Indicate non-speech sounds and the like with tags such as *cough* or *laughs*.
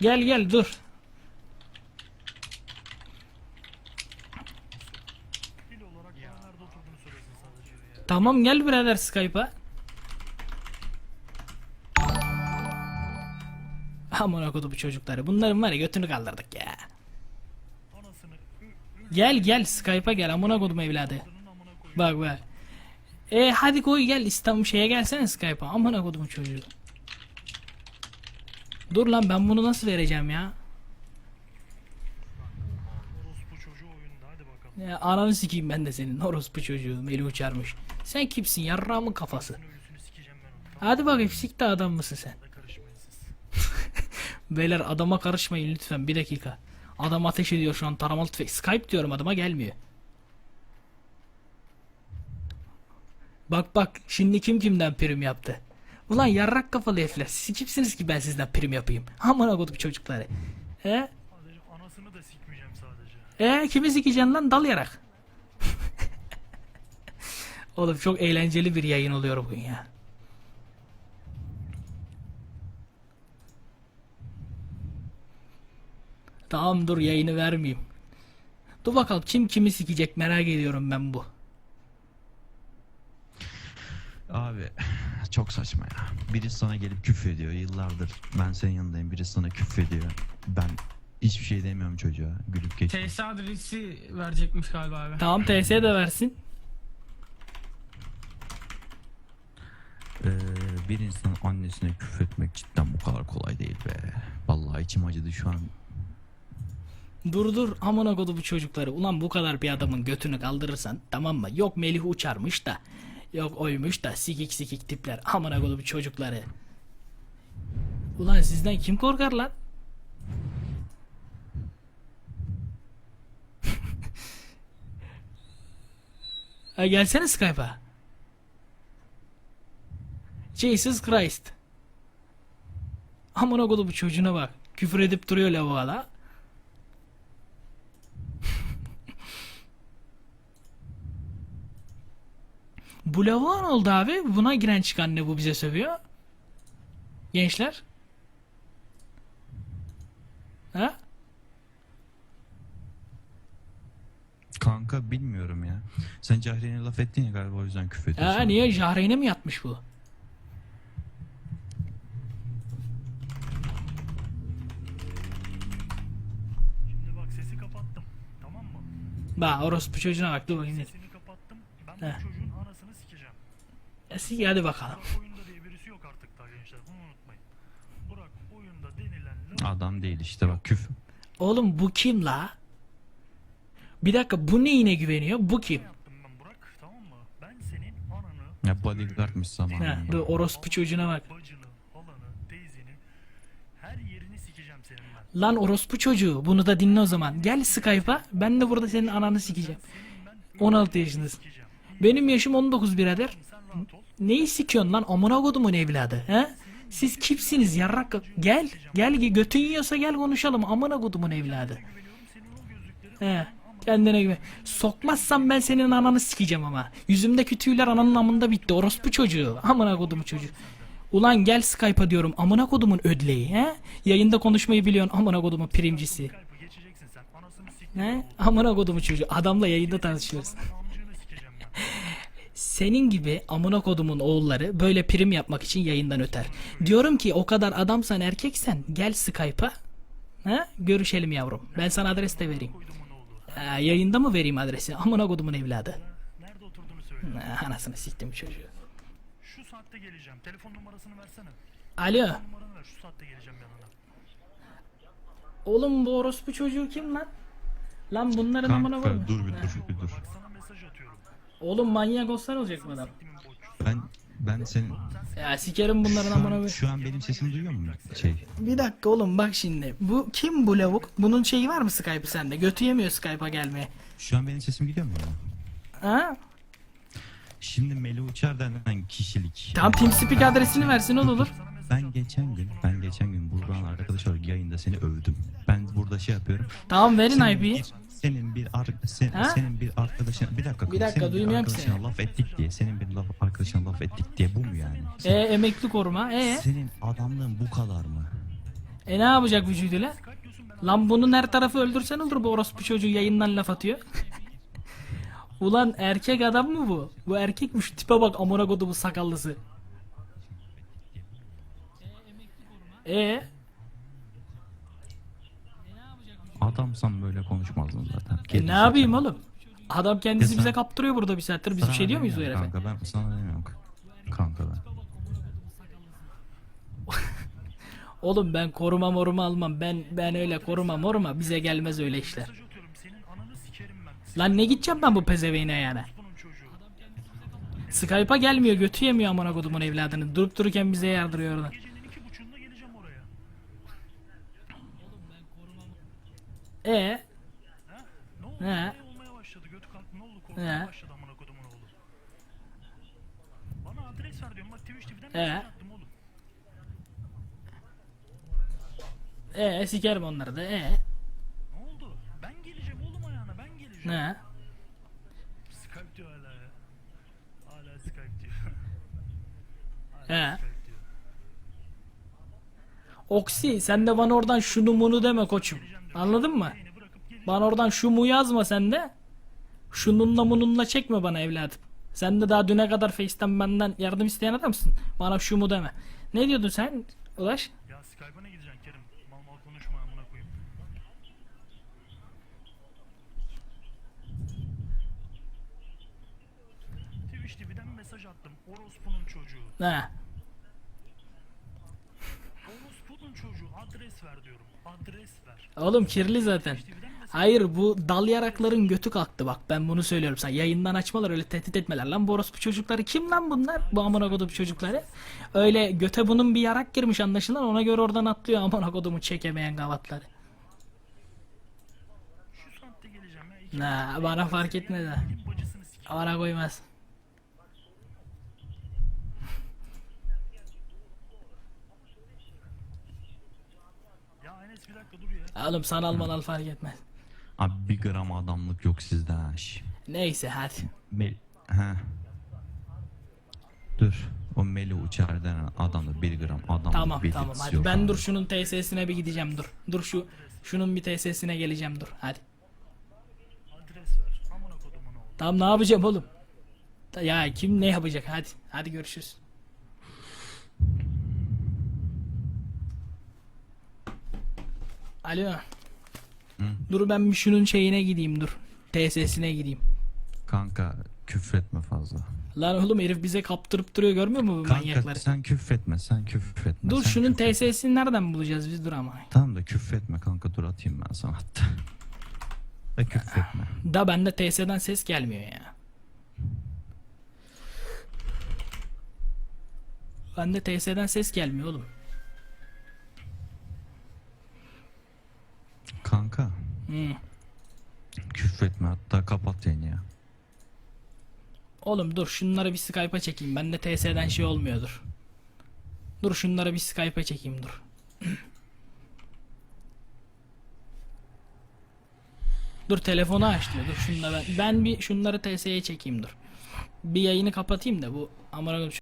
Gel gel dur. Tamam gel birader Skype'a. Aman kodu bu çocukları. Bunların var ya götünü kaldırdık ya. Gel gel Skype'a gel amına kodum evladı. Bak bak. E hadi koy gel İstanbul şeye gelsene Skype'a. Amına kodum çocuğu. Dur lan ben bunu nasıl vereceğim ya? Orospu çocuğu oyunda hadi bakalım. ya ananı sikeyim ben de senin orospu çocuğu Melih uçarmış. Sen kimsin yarrağımın kafası. Hadi bakayım sikte adam mısın sen? *laughs* Beyler adama karışmayın lütfen bir dakika. Adam ateş ediyor şu an taramalı tüfek. Skype diyorum adama gelmiyor. Bak bak şimdi kim kimden prim yaptı. Ulan yarrak kafalı herifler. Siz kimsiniz ki ben sizden prim yapayım? Amına kodum çocukları. E? Sadece anasını da sikmeyeceğim sadece. E kimi sikeceksin lan dal yarak. *laughs* Oğlum çok eğlenceli bir yayın oluyor bugün ya. Tamam dur yayını vermeyeyim. Dur bakalım kim kimi sikecek merak ediyorum ben bu. Abi çok saçma ya. Biri sana gelip küfür ediyor yıllardır. Ben senin yanındayım. Biri sana küfür ediyor. Ben hiçbir şey demiyorum çocuğa. Gülüp geçiyorum. TS adresi verecekmiş galiba abi. Tamam TS de versin. Ee, bir insanın annesine küfür etmek cidden bu kadar kolay değil be. Vallahi içim acıdı şu an. Dur dur amına kodu bu çocukları. Ulan bu kadar bir adamın götünü kaldırırsan tamam mı? Yok Melih uçarmış da. Yok oymuş da sikik sikik tipler. Amına kodu bu çocukları. Ulan sizden kim korkar lan? *laughs* ha gelsene Skype'a. Jesus Christ. Amına kodu bu çocuğuna bak. Küfür edip duruyor lavuğa Bu lavuğa ne oldu abi? Buna giren çıkan ne bu bize sövüyor? Gençler? Ha? Kanka bilmiyorum ya. Sen Cahreyn'e laf ettin ya galiba o yüzden küfür ediyorsun. Ha niye Jahreyn'e mi yatmış bu? Şimdi bak sesi kapattım. Tamam mı? Bak orospu çocuğuna bak dur bakayım. Sesini kapattım. Ben Heh. bu sikeceğim. Sik hadi bakalım. Adam değil işte bak küfür. Oğlum bu kim la? Bir dakika bu neyine güveniyor? Bu kim? yaptım ben Burak. Tamam mı? Ben senin ananı, Ya bodyguardmış Ha, zamanında. dur orospu çocuğuna bak. Lan orospu çocuğu bunu da dinle o zaman. Gel Skype'a ben de burada senin ananı sikeceğim. 16 yaşındasın. Benim yaşım 19 birader. Neyi sikiyorsun lan amına kodumun evladı he? Siz kimsiniz yarrak gel gel götün yiyorsa gel konuşalım amına kodumun evladı. He kendine güven. Sokmazsam ben senin ananı sikeceğim ama. Yüzümdeki tüyler ananın amında bitti orospu çocuğu amına kodumun çocuğu. Ulan gel Skype'a diyorum amına kodumun ödleği he? Yayında konuşmayı biliyorsun amına kodumun primcisi. He? Amına kodumun çocuğu adamla yayında tartışıyoruz. Senin gibi amına kodumun oğulları böyle prim yapmak için yayından öter. Diyorum ki o kadar adamsan erkeksen gel Skype'a. Ha? Görüşelim yavrum. Ben sana adres de vereyim. Ha, yayında mı vereyim adresi? Amına kodumun evladı. Nerede oturduğunu söyle. Ha, anasını siktim çocuğu. Şu saatte geleceğim. Telefon numarasını versene. Alo. Numaranı ver. Şu saatte geleceğim yanına. Oğlum bu orospu çocuğu kim lan? Lan bunların amına Kanka koyma. dur bir dur bir dur. Bak sana mesaj atıyorum. Oğlum manyak olsan olacak bu adam. Ben ben senin Ya sikerim bunların şu amına an, koyayım. şu an benim sesimi duyuyor musun? Şey Bir dakika oğlum bak şimdi. Bu kim bu lavuk? Bunun şeyi var mı Skype'ı sende? Götü yemiyor Skype'a gelmeye. şu an benim sesim gidiyor mu? Ha? Şimdi Melih Uçar denen kişilik. Tamam TeamSpeak adresini versin o da olur. Ben geçen gün, ben geçen gün Burak'ın arkadaş olarak yayında seni övdüm. Ben burada şey yapıyorum. Tamam verin Senin IP'yi. bir, senin bir ar- sen- Ha? senin bir arkadaşın bir dakika. Bir dakika, senin duymuyorum ki arkadaşına seni. laf ettik diye, senin bir laf arkadaşına laf ettik diye bu mu yani? E emekli koruma. E Senin adamlığın bu kadar mı? E ne yapacak vücuduyla? Lan bunun her tarafı öldürsen olur bu orospu çocuğu yayından laf atıyor. *laughs* Ulan erkek adam mı bu? Bu erkekmiş tipe bak amına kodumu sakallısı. E Adamsan böyle konuşmazdın zaten. E ne yapayım oğlum? Adam kendisi bize kaptırıyor burada bir saattir. Biz bir şey diyor muyuz o herife? Kanka ben sana demiyorum. Kanka ben. *laughs* Oğlum ben koruma moruma almam. Ben ben öyle koruma moruma bize gelmez öyle işler. Lan ne gideceğim ben bu pezeveğine yani? Skype'a gelmiyor götü yemiyor amına kodumun evladını. Durup dururken bize yardırıyor orada. E Ha? Ne. Ne olmaya başladı? Götü kalktı. Ne oldu? Korkmaya başladı amına kodumun oğlu. Bana adres ver diyorum. Bak Twitch TV'den He. mesaj attım oğlum. e sikerim onları da e Ne oldu? Ben geleceğim oğlum ayağına. Ben geleceğim. ne? Skype diyor hala ya. Hala Skype diyor. Hala Skype diyor. Oksi sen de bana oradan şunu munu deme koçum. Anladın mı? Bana oradan şu mu yazma sen de. Şununla mununla çekme bana evladım. Sen de daha düne kadar Face'ten benden yardım isteyen adamsın. Bana şu mu deme. Ne diyordun sen Ulaş? Ya Skype'a ne gideceksin Kerim? Mal mal konuşma amına koyayım. Twitch TV'den mesaj attım. Orospu'nun çocuğu. He. Orospu'nun çocuğu. Adres ver diyorum. Adres ver. Oğlum kirli zaten. Hayır bu dal yarakların götü kalktı bak ben bunu söylüyorum sana yayından açmalar öyle tehdit etmeler lan bu orospu çocukları kim lan bunlar bu amına kodum çocukları öyle göte bunun bir yarak girmiş anlaşılan ona göre oradan atlıyor amına kodumu çekemeyen gavatları şu saatte geleceğim ya. İki na bana fark sikeyim. bana koymaz Ya Enes bir dakika dur ya. Oğlum sanal manal fark etmez Abi bir gram adamlık yok sizde ha. şş. neyse hadi Mel ha. Dur. O Meli uçar denen adamda bir gram adamlık tamam belirtisi tamam hadi yok ben abi. dur şunun TSS'ine bir gideceğim dur dur şu şunun bir TSS'ine geleceğim dur hadi. Tamam ne yapacağım oğlum? Ya kim ne yapacak? Hadi. Hadi görüşürüz. Alo. Dur ben bir şunun şeyine gideyim dur. TSS'ine gideyim. Kanka küfretme fazla. Lan oğlum herif bize kaptırıp duruyor görmüyor musun bu Kanka manyakları? sen küfretme sen küfretme. Dur sen şunun küfretme. TSS'ini nereden bulacağız biz dur ama. Tamam da küfretme kanka dur atayım ben sana hatta. Ve küfretme. Da bende TS'den ses gelmiyor ya. Bende TS'den ses gelmiyor oğlum. Kapat yayını ya. Oğlum dur şunları bir Skype'a çekeyim. Bende TS'den şey olmuyordur. Dur şunları bir Skype'a çekeyim dur. dur telefonu aç diyor. Dur şunla ben, ben bir şunları TS'ye çekeyim dur. Bir yayını kapatayım da bu amına koyayım